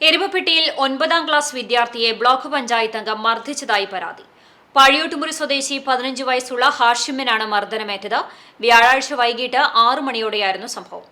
എരുമപ്പെട്ടിയിൽ ഒൻപതാം ക്ലാസ് വിദ്യാർത്ഥിയെ ബ്ലോക്ക് പഞ്ചായത്ത് അംഗം മർദ്ദിച്ചതായി പരാതി. പഴയോട്ടുമുറി സ്വദേശി പതിനഞ്ച് വയസ്സുള്ള ഹാഷിമിനാണ് മർദ്ദനമേറ്റത്. വ്യാഴാഴ്ച വൈകിട്ട് ആറു മണിയോടെയായിരുന്നു സംഭവം.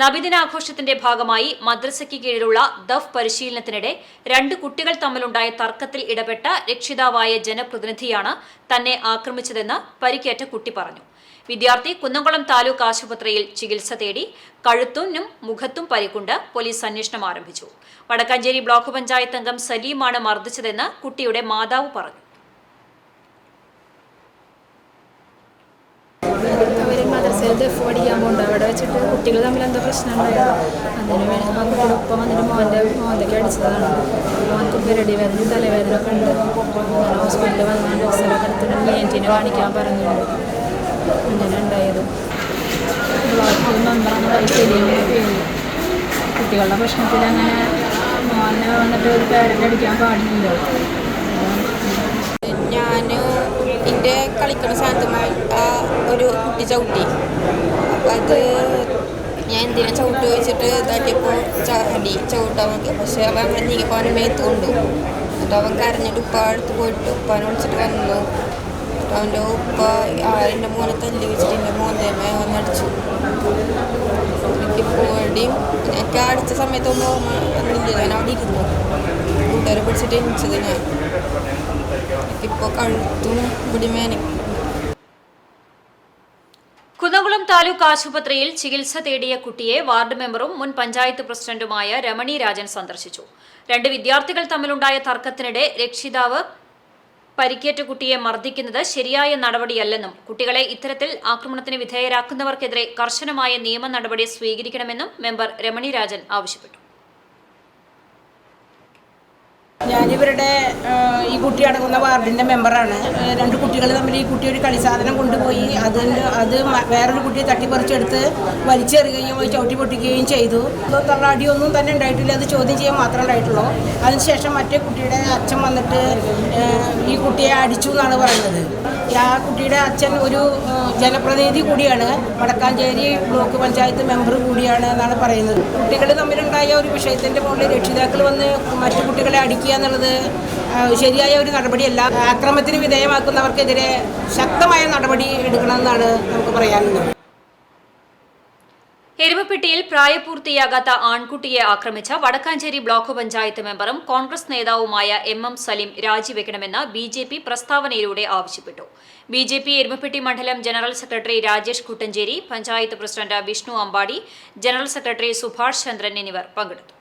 നബിദിനാഘോഷത്തിന്റെ ഭാഗമായി മദ്രസയ്ക്ക് കീഴിലുള്ള ദഫ് പരിശീലനത്തിനിടെ രണ്ട് കുട്ടികൾ തമ്മിലുണ്ടായ തർക്കത്തിൽ ഇടപെട്ട രക്ഷിതാവായ ജനപ്രതിനിധിയാണ് തന്നെ ആക്രമിച്ചതെന്ന് പരിക്കേറ്റ കുട്ടി പറഞ്ഞു. വിദ്യാർത്ഥി കുന്നംകുളം താലൂക്ക് ആശുപത്രിയിൽ ചികിത്സ തേടി കഴുത്തുനും മുഖത്തും പരിക്കുണ്ട് പോലീസ് അന്വേഷണം ആരംഭിച്ചു. വടക്കാഞ്ചേരി ബ്ലോക്ക് പഞ്ചായത്ത് അംഗം സലീമാണ് മർദ്ദിച്ചതെന്ന് കുട്ടിയുടെ മാതാവ് പറഞ്ഞു. മദ്രസയിൽ ദഫ് പഠിക്കാൻ പോകുന്നുണ്ട് അവിടെ വെച്ചിട്ട് കുട്ടികൾ തമ്മിൽ എന്തോ പ്രശ്നം ഉണ്ടായിരുന്നു. അതിന് വേണ്ടി ആ ഒപ്പം വന്നിട്ട് മോന്റെ മോന്തയ്ക്ക് അടിച്ചതാണ്. വേദന തലവേദന ഒക്കെ ഉണ്ട്. ഹോസ്പിറ്റലിൽ വന്നാൽ ഡോക്ടറെ എടുത്തിട്ട് മേന്റിനെ കാണിക്കാൻ പറഞ്ഞു അങ്ങനെ ഉണ്ടായത്. ബ്ലോക്ക് കുട്ടികളുടെ പ്രശ്നത്തിൽ അങ്ങനെ മോനെ വന്നിട്ട് ഒരു അടിക്കാൻ പാടില്ല ഞാൻ എന്റെ കളിക്കുന്ന സാധനമായി കുട്ടി ചവിട്ടി. അത് ഞാൻ എന്തിനാ ചവിട്ട് വെച്ചിട്ട് ഇതാക്കിയപ്പോൾ ചാടി ചവിട്ടാൻ നോക്കി. പക്ഷെ അവൻ അങ്ങനെ നീങ്ങിയപ്പോൾ അവനെ മേത്ത് കൊണ്ടു. എന്നിട്ട് അവൻ കരഞ്ഞിട്ട് ഉപ്പ അടുത്ത് പോയിട്ട് ഉപ്പാനെ വിളിച്ചിട്ട് വന്നു അവന്റെ ഉപ്പ എന്റെ മോനെ തല്ലി വെച്ചിട്ട് എന്റെ മോന്റെ വന്ന് അടിച്ചു. എനിക്കിപ്പോൾ എവിടെയും എനിക്ക് അടിച്ച സമയത്തൊന്നും വന്നില്ല ഞാൻ അവിടെ ഇരുന്നു. കൂട്ടുകാരെ പിടിച്ചിട്ട് എനിച്ചത് ഞാൻ. എനിക്കിപ്പോൾ കഴുത്തും ഇവിടെ വേനയ്ക്കും കുന്നംകുളം താലൂക്ക് ആശുപത്രിയിൽ ചികിത്സ തേടിയ കുട്ടിയെ വാർഡ് മെമ്പറും മുൻ പഞ്ചായത്ത് പ്രസിഡന്റുമായ രമണി രാജൻ സന്ദർശിച്ചു. രണ്ട് വിദ്യാർത്ഥികൾ തമ്മിലുണ്ടായ തർക്കത്തിനിടെ രക്ഷിതാവ് പരിക്കേറ്റ കുട്ടിയെ മർദ്ദിക്കുന്നത് ശരിയായ നടപടിയല്ലെന്നും കുട്ടികളെ ഇത്തരത്തിൽ ആക്രമണത്തിന് വിധേയരാക്കുന്നവർക്കെതിരെ കർശനമായ നിയമ നടപടി സ്വീകരിക്കണമെന്നും മെമ്പർ രമണി രാജൻ ആവശ്യപ്പെട്ടു. ഞാനിവരുടെ ഈ കുട്ടി അടങ്ങുന്ന വാർഡിന്റെ മെമ്പറാണ്. രണ്ട് കുട്ടികൾ തമ്മിൽ ഈ കുട്ടി ഒരു കളി സാധനം കൊണ്ടുപോയി അതിന്റെ അത് വേറൊരു കുട്ടിയെ തട്ടിപ്പറിച്ചെടുത്ത് വലിച്ചെറിയുകയും ചവിട്ടി പൊട്ടിക്കുകയും ചെയ്തു. തള്ളാടിയൊന്നും തന്നെ ഉണ്ടായിട്ടില്ല. അത് ചോദ്യം ചെയ്യാൻ മാത്രമേ ഉണ്ടായിട്ടുള്ളൂ. അതിനുശേഷം മറ്റേ കുട്ടിയുടെ അച്ഛൻ വന്നിട്ട് ഈ കുട്ടിയെ അടിച്ചു എന്നാണ് പറയുന്നത്. ആ കുട്ടിയുടെ അച്ഛൻ ഒരു ജനപ്രതിനിധി കൂടിയാണ്. വടക്കാഞ്ചേരി ബ്ലോക്ക് പഞ്ചായത്ത് മെമ്പർ കൂടിയാണ് എന്നാണ് പറയുന്നത്. കുട്ടികൾ തമ്മിലുണ്ടായ ഒരു വിഷയത്തിന്റെ മുകളിൽ രക്ഷിതാക്കൾ വന്ന് മറ്റു കുട്ടികളെ അടിക്കുക എന്നുള്ളത് ശരിയായ ഒരു നടപടിയല്ല. അക്രമത്തിന് വിധേയമാക്കുന്നവർക്കെതിരെ ശക്തമായ നടപടി എടുക്കണമെന്നാണ് നമുക്ക് പറയാനുള്ളത്. എരുമപ്പെട്ടിയിൽ പ്രായപൂർത്തിയാകാത്ത ആൺകുട്ടിയെ ആക്രമിച്ച വടക്കാഞ്ചേരി ബ്ലോക്ക് പഞ്ചായത്ത് മെമ്പറും കോൺഗ്രസ് നേതാവുമായ എം എം സലീം രാജിവെക്കണമെന്ന് ബി ജെ പി പ്രസ്താവനയിലൂടെ ആവശ്യപ്പെട്ടു. ബി ജെ പി എരുമപ്പെട്ടി മണ്ഡലം general secretary Rajesh Kuttancheri panchayat president Vishnu Ambadi general secretary Subhash Chandran എന്നിവർ പങ്കെടുത്തു.